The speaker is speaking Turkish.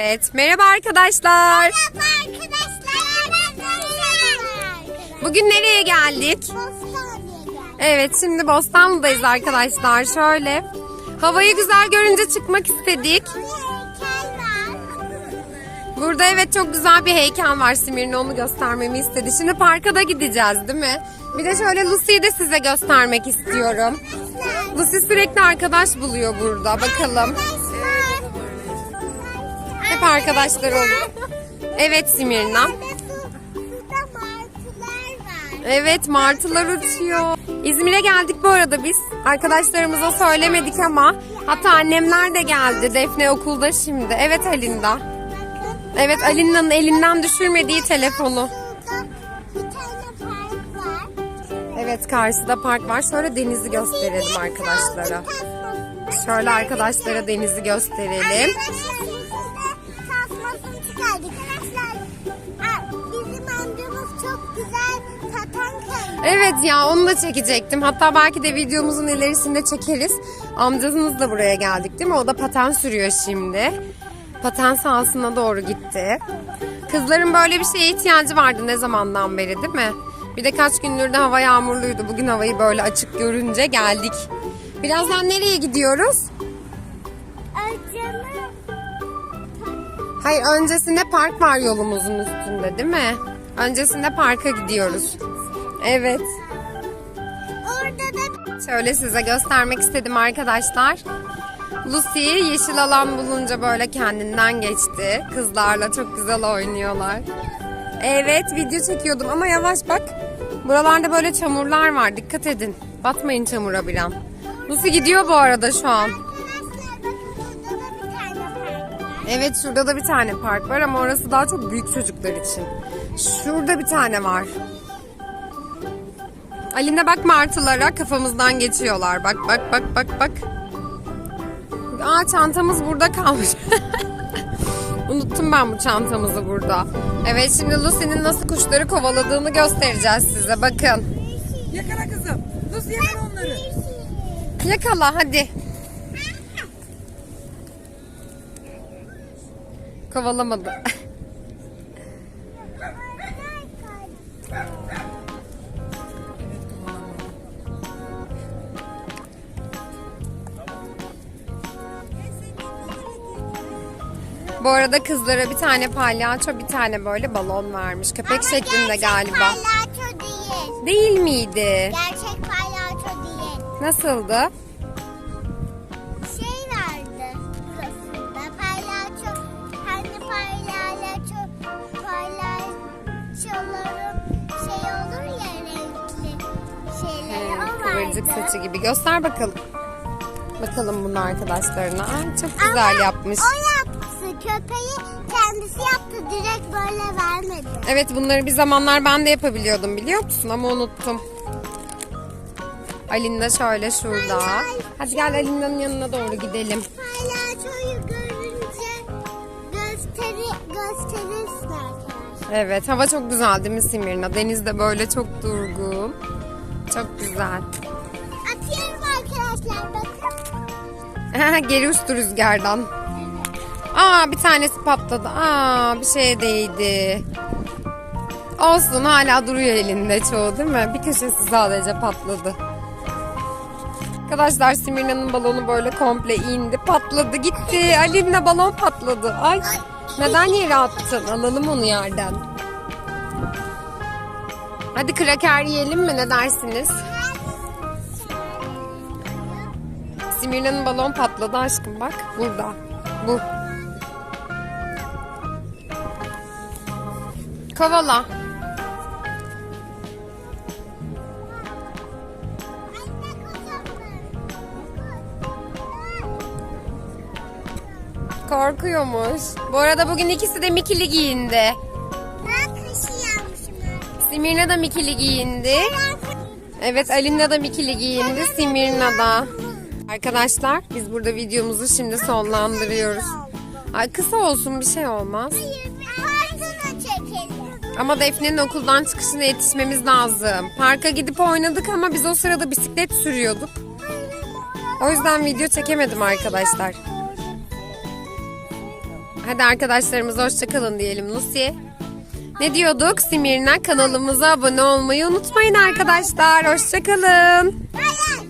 Evet, merhaba arkadaşlar. Merhaba arkadaşlar. Bugün nereye geldik? Bostanlı'ya geldik. Evet, şimdi Bostanlı'dayız arkadaşlar. Şöyle, havayı güzel görünce çıkmak istedik. Burada evet çok güzel bir heykel var Simir'in onu göstermemi istedi. Şimdi parka da gideceğiz değil mi? Bir de şöyle Lucy'yi de size göstermek istiyorum. Lucy sürekli arkadaş buluyor burada. Bakalım. Hep arkadaşlar oluyor. Evet Simirna. Evet martılar uçuyor. İzmir'e geldik bu arada biz. Arkadaşlarımıza söylemedik ama hatta annemler de geldi. Defne okulda şimdi. Evet Alinda. Evet Alinda'nın elinden düşürmediği telefonu. Evet karşıda park var. Şöyle denizi gösterelim arkadaşlara. Şöyle arkadaşlara denizi gösterelim. Çıkardık. Arkadaşlar bizim amcamız çok güzel tatan kayıyor. Evet ya onu da çekecektim. Hatta belki de videomuzun ilerisinde çekeriz. Amcanızla buraya geldik değil mi? O da paten sürüyor şimdi. Paten sahasına doğru gitti. Kızların böyle bir şeye ihtiyacı vardı ne zamandan beri değil mi? Bir de kaç gündür de hava yağmurluydu. Bugün havayı böyle açık görünce geldik. Birazdan nereye gidiyoruz? Ay canım. Hayır öncesinde park var yolumuzun üstünde değil mi? Öncesinde parka gidiyoruz. Evet. Orada da Şöyle size göstermek istedim arkadaşlar. Lucy yeşil alan bulunca böyle kendinden geçti. Kızlarla çok güzel oynuyorlar. Evet video çekiyordum ama yavaş bak. Buralarda böyle çamurlar var dikkat edin. Batmayın çamura bir an. Lucy gidiyor bu arada şu an. Evet şurada da bir tane park var ama orası daha çok büyük çocuklar için. Şurada bir tane var. Aline bak martılara kafamızdan geçiyorlar. Bak bak bak bak bak. Aa çantamız burada kalmış. Unuttum ben bu çantamızı burada. Evet şimdi Lucy'nin nasıl kuşları kovaladığını göstereceğiz size. Bakın. Yakala kızım. Nasıl yakala onları? Yakala hadi. Kovalamadı. Bu arada kızlara bir tane palyaço bir tane böyle balon vermiş. Köpek Ama şeklinde gerçek galiba. palyaço değil. Değil miydi? Gerçek palyaço değil. Nasıldı? Kıvırcık saçı gibi. Göster bakalım. Bakalım bunu arkadaşlarına. Ay, çok güzel Ama yapmış. O yaptı. Köpeği kendisi yaptı. Direkt böyle vermedi. Evet bunları bir zamanlar ben de yapabiliyordum biliyor musun ama unuttum. Alinda şöyle şurada. Hadi gel Alinda'nın yanına doğru gidelim. Palyaçoyu görünce gösteri, gösterirsin arkadaşlar. Evet hava çok güzel değil mi Simirna? Deniz de böyle çok durgun. Çok güzel. Arkadaşlar. Geri uçtu rüzgardan. Aa bir tanesi patladı. Aa bir şeye değdi. Olsun hala duruyor elinde çoğu değil mi? Bir köşesi sadece patladı. Arkadaşlar Simirna'nın balonu böyle komple indi patladı gitti. Alin'le balon patladı. Ay neden yere attın? Alalım onu yerden. Hadi kraker yiyelim mi ne dersiniz? Simirna'nın balon patladı aşkım bak burada. Bu. Kovala. Korkuyormuş. Bu arada bugün ikisi de mikili giyindi. Ben kaşıyanmışım. Simirna da mikili giyindi. Evet Alina da mikili giyindi. Simirna da. Arkadaşlar biz burada videomuzu şimdi sonlandırıyoruz. Ay kısa olsun bir şey olmaz. Parkını çekelim. Ama Defne'nin okuldan çıkışına yetişmemiz lazım. Parka gidip oynadık ama biz o sırada bisiklet sürüyorduk. O yüzden video çekemedim arkadaşlar. Hadi arkadaşlarımıza hoşçakalın diyelim Lucy. Ne diyorduk? Simirna kanalımıza abone olmayı unutmayın arkadaşlar. Hoşçakalın. Bay.